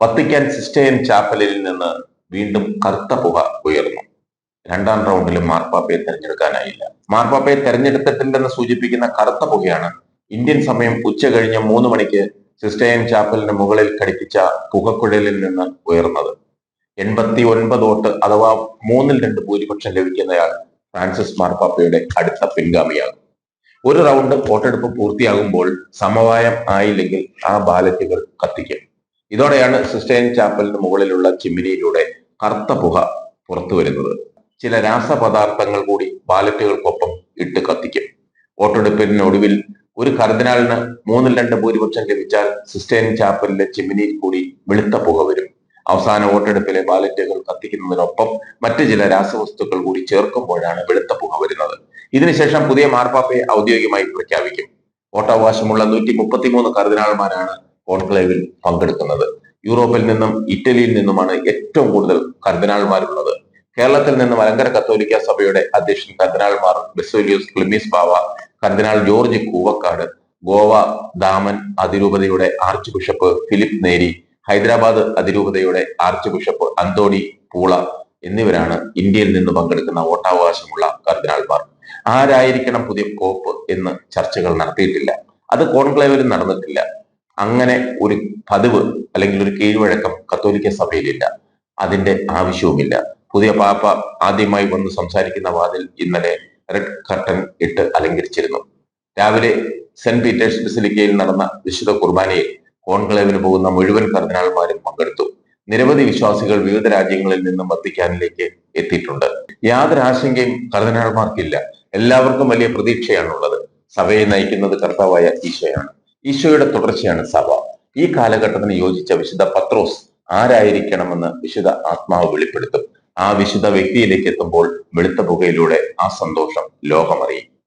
Vatican സിസ്റ്റേൻ ചാപ്പലിൽ നിന്ന് വീണ്ടും കറുത്ത പുക ഉയർന്നു. രണ്ടാം റൗണ്ടിലും മാർപ്പാപ്പയെ തെരഞ്ഞെടുക്കാനായില്ല. മാർപ്പാപ്പയെ തെരഞ്ഞെടുത്തിട്ടില്ലെന്ന് സൂചിപ്പിക്കുന്ന കറുത്ത പുകയാണ് ഇന്ത്യൻ സമയം ഉച്ച കഴിഞ്ഞ് മൂന്ന് മണിക്ക് സിസ്റ്റേൻ ചാപ്പലിന് മുകളിൽ ഘടിപ്പിച്ച പുകക്കുഴലിൽ നിന്ന് ഉയർന്നത്. എൺപത്തി ഒൻപത് വോട്ട് അഥവാ മൂന്നിൽ രണ്ട് ഭൂരിപക്ഷം ലഭിക്കുന്നയാൾ ഫ്രാൻസിസ് മാർപ്പാപ്പയുടെ അടുത്ത പിൻഗാമിയാകും ഒരു റൗണ്ട് വോട്ടെടുപ്പ് പൂർത്തിയാകുമ്പോൾ സമവായം ആയില്ലെങ്കിൽ ആ ബാലറ്റുകൾ കത്തിക്കും. ഇതോടെയാണ് സിസ്റ്റൈൻ ചാപ്പലിന് മുകളിലുള്ള ചിമ്മിനിയിലൂടെ കറുത്ത പുക പുറത്തു വരുന്നത്. ചില രാസപദാർത്ഥങ്ങൾ കൂടി ബാലറ്റുകൾക്കൊപ്പം ഇട്ട് കത്തിക്കും. വോട്ടെടുപ്പിനൊടുവിൽ ഒരു കർദിനാളിന് മൂന്നിൽ രണ്ട് ഭൂരിപക്ഷം ലഭിച്ചാൽ സിസ്റ്റൈൻ ചാപ്പലിലെ ചിമ്മിനിയിൽ കൂടി വെളുത്ത പുക വരും. അവസാന വോട്ടെടുപ്പിലെ ബാലറ്റുകൾ കത്തിക്കുന്നതിനൊപ്പം മറ്റു ചില രാസവസ്തുക്കൾ കൂടി ചേർക്കുമ്പോഴാണ് വെളുത്ത പുക വരുന്നത്. ഇതിനുശേഷം പുതിയ മാർപ്പാപ്പയെ ഔദ്യോഗികമായി പ്രഖ്യാപിക്കും. വോട്ടവകാശമുള്ള നൂറ്റി മുപ്പത്തിമൂന്ന് കർദിനാൾമാരാണ് കോൺക്ലേവിൽ പങ്കെടുക്കുന്നത്. യൂറോപ്പിൽ നിന്നും ഇറ്റലിയിൽ നിന്നുമാണ് ഏറ്റവും കൂടുതൽ കർദിനാൾമാരുള്ളത്. കേരളത്തിൽ നിന്ന് മലങ്കര കത്തോലിക്ക സഭയുടെ അധ്യക്ഷൻ കർദിനാൾമാർ ബെസോലിയോസ് ക്ലിമിസ് ബാവ കർദിനാൾ ജോർജ് കൂവക്കാട് ഗോവ ദാമൻ അതിരൂപതയുടെ ആർച്ച് ബിഷപ്പ് ഫിലിപ്പ് നേരി ഹൈദരാബാദ് അതിരൂപതയുടെ ആർച്ച് ബിഷപ്പ് അന്തോണി പൂള എന്നിവരാണ് ഇന്ത്യയിൽ നിന്ന് പങ്കെടുക്കുന്ന വോട്ടവകാശമുള്ള കർദിനാൾമാർ. ആരായിരിക്കണം പുതിയ കോപ്പ് എന്ന് ചർച്ചകൾ നടത്തിയിട്ടില്ല. അത് കോൺക്ലേവിലും നടന്നിട്ടില്ല. അങ്ങനെ ഒരു പതിവ് അല്ലെങ്കിൽ ഒരു കീഴ്വഴക്കം കത്തോലിക്ക സഭയിലില്ല. അതിന്റെ ആവശ്യവുമില്ല. പുതിയ പാപ്പ ആദ്യമായി വന്ന് സംസാരിക്കുന്ന വാതിൽ ഇന്നലെ റെഡ് കർട്ടൻ ഇട്ട് അലങ്കരിച്ചിരുന്നു. രാവിലെ സെന്റ് പീറ്റേഴ്സ് ബസിലിക്കയിൽ നടന്ന വിശുദ്ധ കുർബാനയിൽ കോൺക്ലേവിന് പോകുന്ന മുഴുവൻ കർദിനാൾമാരും പങ്കെടുത്തു. നിരവധി വിശ്വാസികൾ വിവിധ രാജ്യങ്ങളിൽ നിന്നും വത്തിക്കാനിലേക്ക് എത്തിയിട്ടുണ്ട്. യാതൊരു ആശങ്കയും കർദിനാൾമാർക്കില്ല. എല്ലാവർക്കും വലിയ പ്രതീക്ഷയാണുള്ളത്. സഭയെ നയിക്കുന്നത് കർത്താവായ ഈശോയാണ്. ഈശോയുടെ തുടർച്ചയാണ് സഭ. ഈ കാലഘട്ടത്തിന് യോജിച്ച വിശുദ്ധ പത്രോസ് ആരായിരിക്കണമെന്ന് വിശുദ്ധ ആത്മാവ് വെളിപ്പെടുത്തും. ആ വിശുദ്ധ വ്യക്തിയിലേക്ക് എത്തുമ്പോൾ വെളുത്ത പുകയിലൂടെ ആ സന്തോഷം ലോകമറിയും.